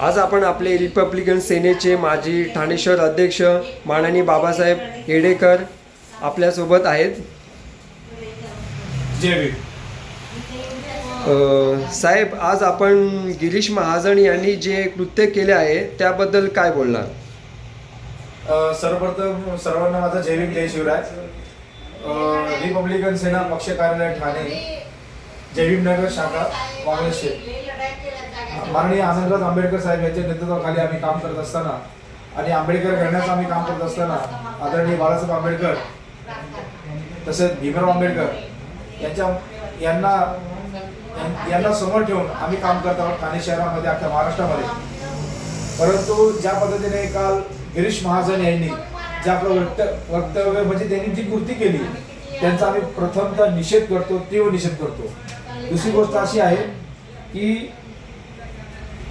आज आपण आपले रिपब्लिकन सेनेचे माजी ठाणे शहर अध्यक्ष माननीय बाबासाहेब येडेकर आपल्यासोबत आहेत. साहेब आज आपण गिरीश महाजन यांनी जे कृत्य केले आहे त्याबद्दल काय बोलणार? सर्वप्रथम सर्वांना माझा जय जय शिवराय. अ, रिपब्लिकन सेना पक्ष कार्यालय ठाणे. जय नगर शाखा काँग्रेस शेत माननीय आनंदराज आंबेडकर साहेब यांच्या नेतृत्वाखाली आम्ही काम करत असताना आणि आंबेडकर घराण्याचं आम्ही काम करत असताना आदरणीय बाळासाहेब आंबेडकर तसेच भीमराव आंबेडकर यांच्या यांना यां- यांना समोर ठेवून आम्ही काम करत आहोत ठाणे शहरामध्ये अख्ख्या महाराष्ट्रामध्ये. परंतु ज्या पद्धतीने काल गिरीश महाजन यांनी जे आपलं वक्त वक्तव्य म्हणजे त्यांनी जी कृती केली त्यांचा आम्ही प्रथमतः निषेध करतो तीव्र निषेध करतो. दुसरी गोष्ट अशी आहे की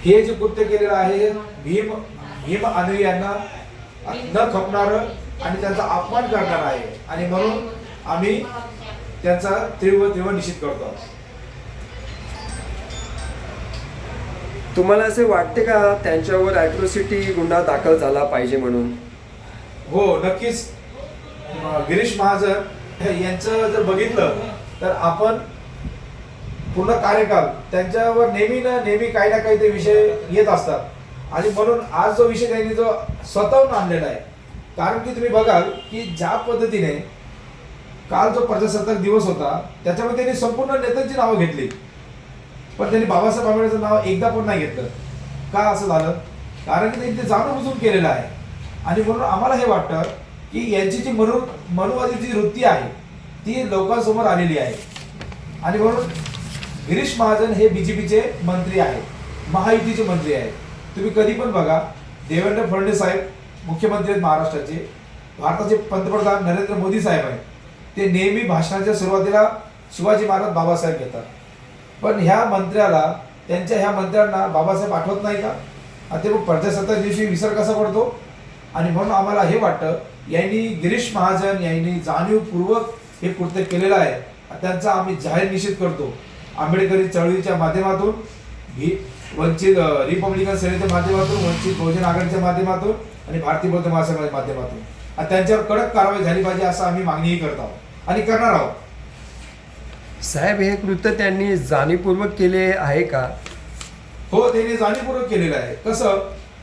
हे जे कृत्य केलेलं आहे हे भीम भीम अनुयांना न खपणार आणि त्यांचा अपमान करणार आहे. आणि म्हणून आम्ही त्यांचा तीव्र तीव्र निषेध करतो. तुम्हाला असे वाटते का त्यांच्यावर ॲट्रोसिटी गुन्हा दाखल झाला पाहिजे म्हणून? हो नक्कीच. गिरीश महाजन यांचं जर बघितलं तर आपण पूर्ण कार्यकाल त्यांच्यावर नेहमी ना नेहमी काही ना काही ते विषय येत असतात. आणि म्हणून आज जो विषय त्यांनी जो स्वतःहून आणलेला आहे कारण की तुम्ही बघाल की ज्या पद्धतीने काल जो प्रजासत्ताक दिवस होता त्याच्यामध्ये त्यांनी संपूर्ण नेत्यांची नावं घेतली. पण त्यांनी बाबासाहेब आंबेडकरचं नाव एकदा पण नाही घेतलं. का असं झालं? कारण की त्यांनी ते जाणून बुजून केलेलं आहे. आणि म्हणून आम्हाला हे वाटतं की यांची जी मनु मनुवादी जी वृत्ती आहे ती लोकांसमोर आलेली आहे. आणि म्हणून गिरीश महाजन हे बीजेपीचे मंत्री आहेत. महायुतीचे मंत्री आहेत. तुम्ही कधी पण बघा देवेंद्र फडणवीस साहेब मुख्यमंत्री आहेत महाराष्ट्राचे. भारताचे पंतप्रधान नरेंद्र मोदी साहेब आहेत. ते नेहमी भाषणाच्या सुरुवातीला शिवाजी महाराज बाबासाहेब घेतात. पण ह्या मंत्र्याला त्यांच्या ह्या मंत्र्यांना बाबासाहेब आठवत नाही का? आणि ते मग प्रजासत्ताक दिवशी विसर कसा पडतो? आणि म्हणून आम्हाला हे वाटतं यांनी गिरीश महाजन यांनी जाणीवपूर्वक हे कृत्य केलेलं आहे. त्यांचा आम्ही जाहीर निषेध करतो. आंबेडकरी चळवळीच्या माध्यमातून ही वंचित रिपब्लिकन सेनेच्या माध्यमातून वंचित बहुजन आघाडीच्या माध्यमातून आणि भारतीय बौद्ध महासंघाच्या माध्यमातून. आणि त्यांच्यावर कडक कारवाई झाली पाहिजे असं आम्ही मागणीही करत आहोत आणि करणार आहोत. साहेब हे कृत्य त्यांनी जाणीवपूर्वक केले आहे का? हो त्यांनी जाणीवपूर्वक केलेलं आहे. कसं?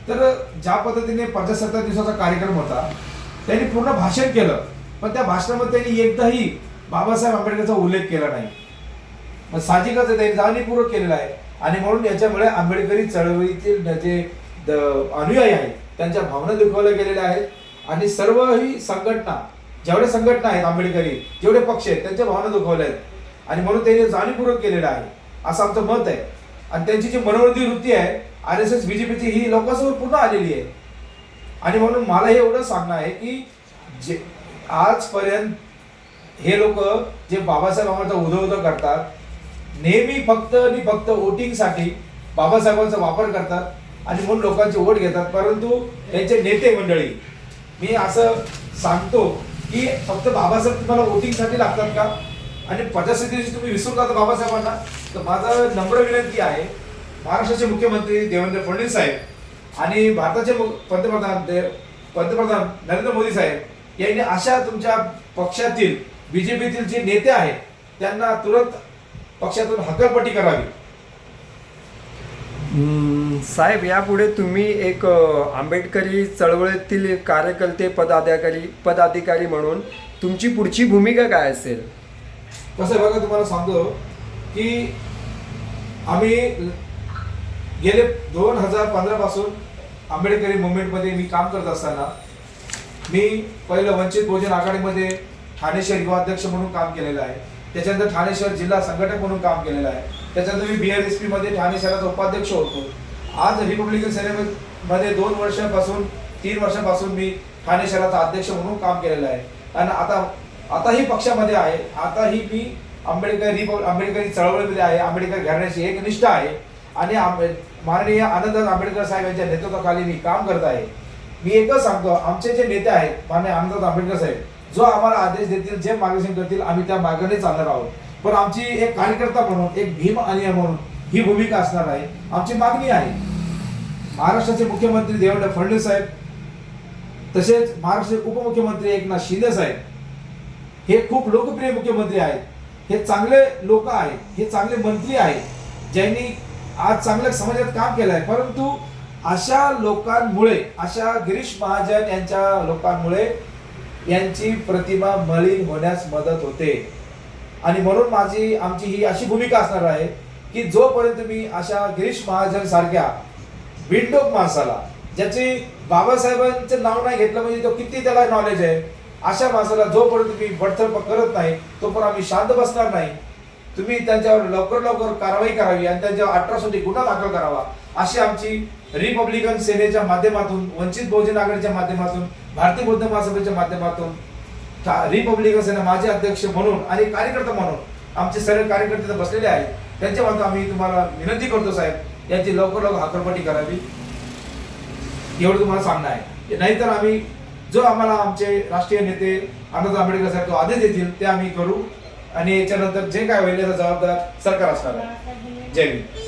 तर ज्या पद्धतीने प्रजासत्ताक दिवसाचा कार्यक्रम होता त्यांनी पूर्ण भाषण केलं. पण त्या भाषणामध्ये त्यांनी एकदाही बाबासाहेब आंबेडकरचा उल्लेख केला नाही. मग साहजिकच त्यांनी जाणीवपूर्वक केलेला आहे. आणि म्हणून याच्यामुळे आंबेडकरी चळवळीतील जे द- अनुयायी आहेत त्यांच्या भावना दुखवल्या गेलेल्या आहेत. आणि सर्व ही संघटना जेवढ्या संघटना आहेत आंबेडकरी जेवढे पक्ष आहेत त्यांच्या भावना दुखवल्या आहेत. आणि म्हणून त्यांनी जाणीवपूर्वक केलेलं आहे. असं आमचं मत आहे. आणि त्यांची जी मनोवृत्ती वृत्ती आहे आर एस एस बीजेपीची ही लोकांसमोर पूर्ण आलेली आहे. आणि म्हणून मला हे एवढं सांगणं आहे की जे आजपर्यंत हे लोक जे बाबासाहेब आम्हाला उदो उदो करतात नेहमी फक्त आणि फक्त वोटिंगसाठी बाबासाहेबांचा वापर करतात आणि म्हणून लोकांचे वोट घेतात. परंतु त्यांचे नेते मंडळी मी असं सांगतो की फक्त बाबासाहेब तुम्हाला वोटिंगसाठी लागतात का? आणि पचास दिवशी तुम्ही विसरून जाता बाबासाहेबांना. तर माझा नम्र विनंती आहे महाराष्ट्राचे मुख्यमंत्री देवेंद्र फडणवीस साहेब आणि भारताचे मु- पंतप्रधान दे- पंतप्रधान नरेंद्र मोदी साहेब यांनी अशा तुमच्या पक्षातील बी जे पीतील जे नेते आहेत त्यांना तुरंत पक्षातून हकलपट्टी करावी. साहेब यापुढे तुम्ही एक आंबेडकरी चळवळीतील कार्यकर्ते पदाधिकारी पदाधिकारी म्हणून तुमची पुढची भूमिका काय असेल? कसं बघा तुम्हाला सांगतो की आम्ही गेले दोन हजार पंधरा पासून आंबेडकरी मुवमेंटमध्ये मी काम करत असताना मी पहिलं वंचित बहुजन आघाडीमध्ये ठाणे शहर युवा अध्यक्ष म्हणून काम केलेलं आहे. त्याच्यानंतर ठाणे शहर जिल्हा संघटक म्हणून काम केलेलं आहे. त्याच्यानंतर मी बी आर एस पीमध्ये ठाणे शहराचा उपाध्यक्ष होतो. आज रिपब्लिकन सेनेमध्ये दोन वर्षापासून तीन वर्षापासून मी ठाणे शहराचा अध्यक्ष म्हणून काम केलेलं आहे. आणि आता आताही पक्षामध्ये आहे. आताही मी आंबेडकर रिपब्लिक आंबेडकरी चळवळीमध्ये आहे. आंबेडकर घराण्याची एक निष्ठा आहे. आणि आंबे- माननीय आनंददास आंबेडकर साहेब यांच्या नेतृत्वाखाली मी काम करत आहे. मी एकच सांगतो आमचे जे नेते आहेत माननीय आनंददास आंबेडकर साहेब जो आम्हाला आदेश देतील जे मार्गदर्शन करतील आम्ही त्या मार्गाने चालणार आहोत. पण आमची एक कार्यकर्ता म्हणून एक भीम आणि म्हणून ही भूमिका असणार आहे. आमची मागणी आहे. महाराष्ट्राचे मुख्यमंत्री देवेंद्र फडणवीस साहेब तसेच महाराष्ट्राचे उपमुख्यमंत्री एकनाथ शिंदे साहेब हे खूप लोकप्रिय मुख्यमंत्री आहेत. हे चांगले लोक आहेत. हे चांगले मंत्री आहेत. ज्यांनी आज चांगल्या समाजात काम केलं आहे. परंतु अशा लोकांमुळे अशा गिरीश महाजन यांच्या लोकांमुळे यांची प्रतिमा मलिन होण्यास मदत होते. आणि म्हणून माझी आमची ही अशी भूमिका असणार आहे की जोपर्यंत मी अशा गिरीश महाजन सारख्या विंडोक माणसाला ज्याची बाबासाहेबांचं नाव नाही घेतलं म्हणजे तो किती त्याला नॉलेज आहे अशा माणसाला जोपर्यंत मी बडतर्फ करत नाही तोपर्यंत आम्ही शांत बसणार नाही. तुम्ही त्यांच्यावर लवकर लवकर कारवाई करावी आणि त्यांच्यावर अठरासाठी गुन्हा दाखल करावा. अशी आमची रिपब्लिकन सेनेच्या माध्यमातून वंचित बहुजन आघाडीच्या माध्यमातून भारतीय बौद्ध महासभेच्या माध्यमातून रिपब्लिकन सेना माझे अध्यक्ष म्हणून आणि कार्यकर्ता म्हणून आमचे सर्व कार्यकर्ते बसलेले आहेत. त्यांच्या माध्यमातून आम्ही तुम्हाला विनंती करतो साहेब याची लवकर लवकर हाकलपट्टी करावी. एवढं तुम्हाला सांगणं आहे. नाहीतर आम्ही जो आम्हाला आमचे राष्ट्रीय नेते आनंद आंबेडकर साहेब जो आदेश देतील ते आम्ही करू. आणि याच्यानंतर जे काय होईल याचा जबाबदार सरकार असणार आहे. जय हिंद.